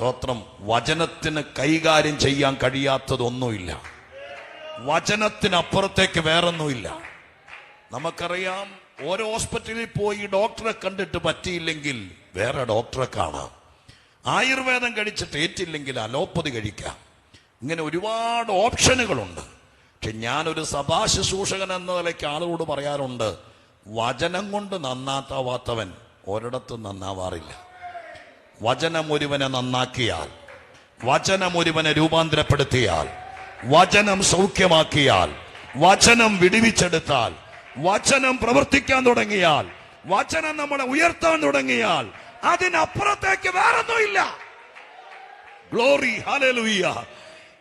സ്തോത്രം. വചനത്തിന് കൈകാര്യം ചെയ്യാൻ കഴിയാത്തതൊന്നുമില്ല. വചനത്തിനപ്പുറത്തേക്ക് വേറൊന്നുമില്ല. നമുക്കറിയാം ഓരോ ഹോസ്പിറ്റലിൽ പോയി ഡോക്ടറെ കണ്ടിട്ട് പറ്റിയില്ലെങ്കിൽ വേറെ ഡോക്ടറെ കാണാം. ആയുർവേദം കഴിച്ചിട്ട് ഏറ്റില്ലെങ്കിൽ അലോപ്പതി കഴിക്കാം. ഇങ്ങനെ ഒരുപാട് ഓപ്ഷനുകളുണ്ട്. പക്ഷെ ഞാനൊരു സഭാ ശുശ്രൂഷകൻ എന്ന നിലയ്ക്ക് ആളുകളോട് പറയാറുണ്ട് വചനം കൊണ്ട് നന്നാത്താവാത്തവൻ ഒരിടത്തും നന്നാവാറില്ല. വചനം ഒരുവനെ നന്നാക്കിയാൽ വചനം ഒരുവനെ രൂപാന്തരപ്പെടുത്തിയാൽ വചനം സൗഖ്യമാക്കിയാൽ വചനം വിടിവിച്ചെടുത്താൽ വചനം പ്രവർത്തിക്കാൻ തുടങ്ങിയാൽ വചനം നമ്മളെ ഉയർത്താൻ തുടങ്ങിയാൽ അതിനപ്പുറത്തേക്ക് വേറൊന്നുമില്ല. ഗ്ലോറി ഹലലുയ്യ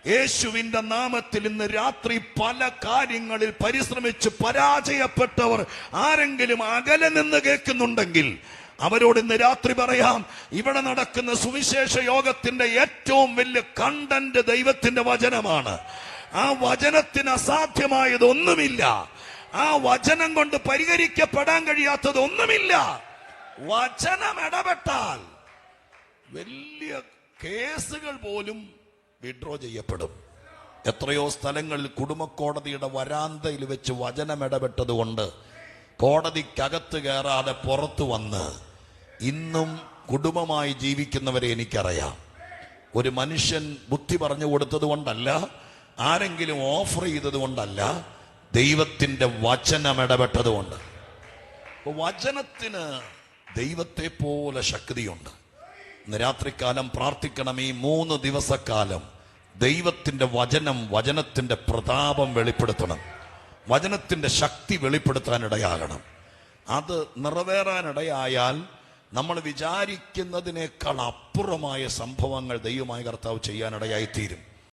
യേശുവിന്റെ നാമത്തിൽ ഇന്ന് രാത്രി പല കാര്യങ്ങളിൽ പരിശ്രമിച്ച് പരാജയപ്പെട്ടവർ ആരെങ്കിലും അകലെ നിന്ന് കേൾക്കുന്നുണ്ടെങ്കിൽ അവരോട് ഇന്ന് രാത്രി പറയാം ഇവിടെ നടക്കുന്ന സുവിശേഷ യോഗത്തിന്റെ ഏറ്റവും വലിയ കണ്ടന്റ് ദൈവത്തിന്റെ വചനമാണ്. ആ വചനത്തിന് അസാധ്യമായതൊന്നുമില്ല. ആ വചനം കൊണ്ട് പരിഹരിക്കപ്പെടാൻ കഴിയാത്തതൊന്നുമില്ല. വചനം ഇടപെട്ടാൽ വലിയ കേസുകൾ പോലും വിഡ്രോ ചെയ്യപ്പെടും. എത്രയോ സ്ഥലങ്ങളിൽ കുടുംബക്കോടതിയുടെ വരാന്തയിൽ വെച്ച് വചനം ഇടപെട്ടത് കൊണ്ട് കോടതിക്കകത്ത് കയറാതെ പുറത്തു വന്ന് ഇന്നും കുടുംബമായി ജീവിക്കുന്നവരെ എനിക്കറിയാം. ഒരു മനുഷ്യൻ ബുദ്ധി പറഞ്ഞു കൊടുത്തത് കൊണ്ടല്ല ആരെങ്കിലും ഓഫർ ചെയ്തത് കൊണ്ടല്ല ദൈവത്തിന്റെ വചനം ഇടപെട്ടത് കൊണ്ട്. വചനത്തിന് ദൈവത്തെ പോലെ ശക്തിയുണ്ട്. ഇന്ന് രാത്രിക്കാലം പ്രാർത്ഥിക്കണം ഈ മൂന്ന് ദിവസക്കാലം ദൈവത്തിന്റെ വചനം വചനത്തിന്റെ പ്രതാപം വെളിപ്പെടുത്തണം. വചനത്തിന്റെ ശക്തി വെളിപ്പെടുത്താനിടയാകണം. അത് നിറവേറാനിടയായാൽ നമ്മൾ വിചാരിക്കുന്നതിനേക്കാൾ അപ്പുറമായ സംഭവങ്ങൾ ദൈവമായ കർത്താവ് ചെയ്യാനിടയായിത്തീരും.